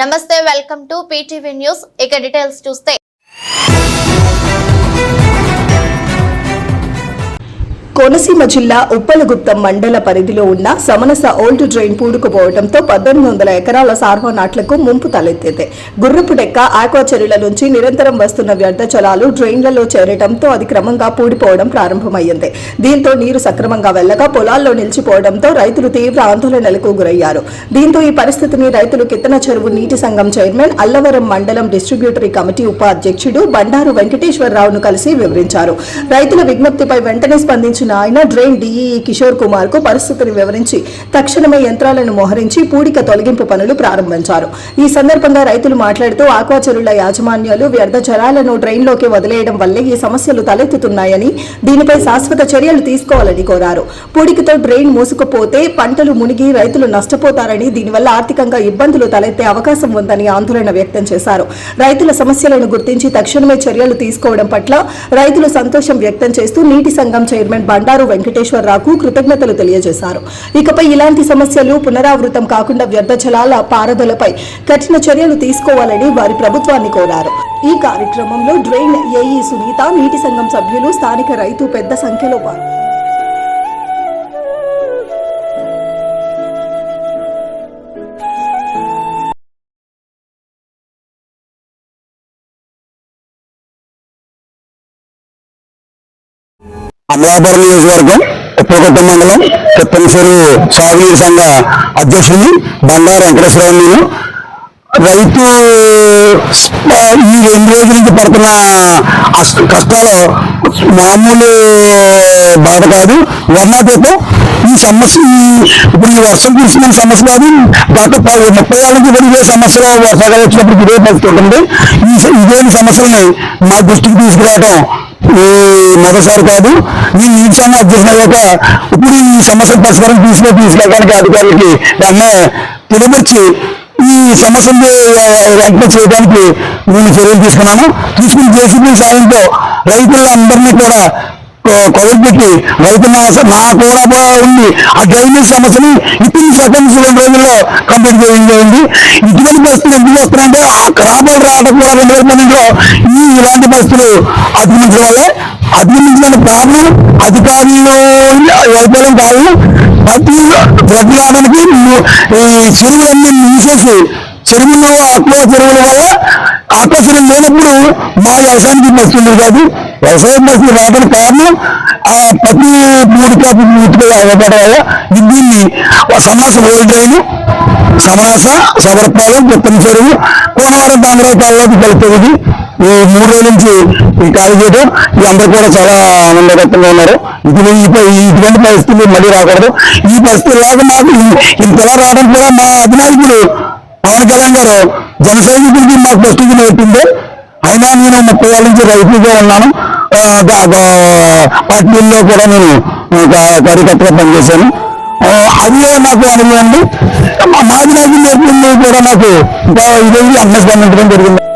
నమస్తే welcome to PTV news. ఇక details చూస్తే కోనసీమ జిల్లా ఉప్పలగుప్తం మండల పరిధిలో ఉన్న సమనస ఓల్డ్ డ్రైన్ పూడుకుపోవడంతో పద్దెనిమిది వందల ఎకరాల సార్వనాట్లకు ముంపు తలెత్తింది. గుర్రపు డెక్క ఆక్వా చెరువుల నుంచి నిరంతరం వస్తున్న వ్యర్థ జలాలు డ్రైన్లలో చేరటంతో అది క్రమంగా పూడిపోవడం ప్రారంభమైంది దీంతో నీరు సక్రమంగా వెళ్ళగా పొలాల్లో నిలిచిపోవడంతో రైతులు తీవ్ర ఆందోళనలకు గురయ్యారు. దీంతో ఈ పరిస్థితిని రైతులు కిత్తన చెరువు నీటి సంఘం చైర్మన్ అల్లవరం మండలం డిస్ట్రిబ్యూటరీ కమిటీ ఉపాధ్యక్షుడు బండారు వెంకటేశ్వరరావును కలిసి వివరించారు. రైతుల విజ్ఞప్తిపై వెంటనే స్పందించి స్పందించిన ఆయన డ్రైన్ డీఈ కిషోర్ కుమార్కు పరిస్థితిని వివరించి తక్షణమే యంత్రాలను మోహరించి పూడిక తొలగింపు పనులు ప్రారంభించారు. ఈ సందర్భంగా రైతులు మాట్లాడుతూ ఆక్వా చెరువుల యాజమాన్యాలు వ్యర్థ జలాలను డ్రైన్లోకి వదిలేయడం వల్లే ఈ సమస్యలు తలెత్తుతున్నాయని దీనిపై శాశ్వత చర్యలు తీసుకోవాలని కోరారు. పూడికతో డ్రైన్ మూసుకుపోతే పంటలు మునిగి రైతులు నష్టపోతారని దీనివల్ల ఆర్థికంగా ఇబ్బందులు తలెత్తే అవకాశం ఉందని ఆందోళన వ్యక్తం చేశారు. రైతుల సమస్యలను గుర్తించి తక్షణమే చర్యలు తీసుకోవడం పట్ల రైతులు సంతోషం వ్యక్తం చేస్తూ నీటి సంఘం చైర్మన్ బండారు వెంకటేశ్వరరావుకు కృతజ్ఞతలు తెలియజేశారు. ఇకపై ఇలాంటి సమస్యలు పునరావృతం కాకుండా వ్యర్థ జలాల పారదలపై కఠిన చర్యలు తీసుకోవాలని వారి ప్రభుత్వాన్ని కోరారు. ఈ కార్యక్రమంలో డ్రైన్ ఏఈ సునీత నీటి సంఘం సభ్యులు స్థానిక రైతు పెద్ద సంఖ్యలో పాల్గొన్నారు. అమలాపురం నియోజకవర్గం ఉప్పకొట్ట మండలం తప్పనిసరి సాగునీరు సంఘ అధ్యక్షుడిని బండారు వెంకటేశ్వరరావు నేను రైతు ఈ రెండు రోజుల నుంచి పడుతున్న కష్టాలు మామూలు బాధ కాదు. వర్ణాతీతం. ఈ సమస్య ఇప్పుడు ఈ వర్షం కురిసిన సమస్య కాదు. గత ప- ముప్పై ఏళ్ళ నుంచి ఇదే సమస్యలు వర్షాలు వచ్చినప్పుడు ఇదే పరిస్థితి ఉంటుంది. ఈ స- ఇదే సమస్యల్ని మా దృష్టికి తీసుకురావడం ఈ మొదటిసారి కాదు ఈ నీటి సంఘం అధ్యక్షుడు ఇప్పుడు ఈ సమస్య పరిష్కారం తీసుకుని తీసుకెళ్ళడానికి అధికారులకి వెంటనే తెలియపరిచి ఈ సమస్యలు వెంటనే చేయడానికి నేను చర్యలు తీసుకున్నాను తీసుకుని జేసీబీ సాయంతో రైతులందరినీ కూడా కొలబెట్టి రైతు నా కూడా కూడా ఉంది. ఆ డ్రైనేజ్ సమస్యని ఇప్పుడు సెకండ్స్ రెండు రోజుల్లో కంప్లీట్ చేయడం జరిగింది. ఇటువంటి పరిస్థితులు ఎందుకు వస్తున్నాయంటే ఆ క్రాపులు రావడం కూడా రెండు వేల ఈ ఇలాంటి పరిస్థితులు అధిగమించడం వల్ల అధిగమించిన ప్రాబ్లం అధికారులు వైఫల్యం కాదు ప్రతి ప్రతి రావడానికి ఈ చెరువులన్నీ మూసేసి చెరువులో ఆక్వా చెరువుల వల్ల ఆక్వా లేనప్పుడు మా వ్యవసాయానికి వస్తుంది కాదు. వ్యవసాయం పరిస్థితి రావడం కారణం ఆ ప్రతి మూడు కాపు మూతిపై వల్ల దీన్ని సమాస ఓల్డ్రైన్ సమాస సబర్పాలెం కొత్తని చెరువు కోనవరం తామరాపాలలోకి కలుపుతుంది ఈ మూడు రోజుల నుంచి ఈ ఖాళీ చేయడం వీళ్ళందరూ కూడా చాలా ఆనందకరంగా ఉన్నారు. ఇది ఇటువంటి పరిస్థితులు మళ్ళీ రాకూడదు. ఈ పరిస్థితి లేకుండా మాకు ఇ- ఇంతలా రావడం కూడా మా అధినాయకుడు పవన్ కళ్యాణ్ గారు జన సైనికుడికి మాకు ప్రస్తుతం పెట్టింది అయినా నేను ముప్పై ఏళ్ళ నుంచి రైతుగా ఉన్నాను. పార్టీల్లో కూడా నేను ఒక కార్యకర్తగా పనిచేశాను. అది నాకు అనుభవం ఉంది మా అధినాయకుడు నేర్పింది కూడా నాకు ఇంకా ఇదే అన్నస్పందించడం జరిగింది.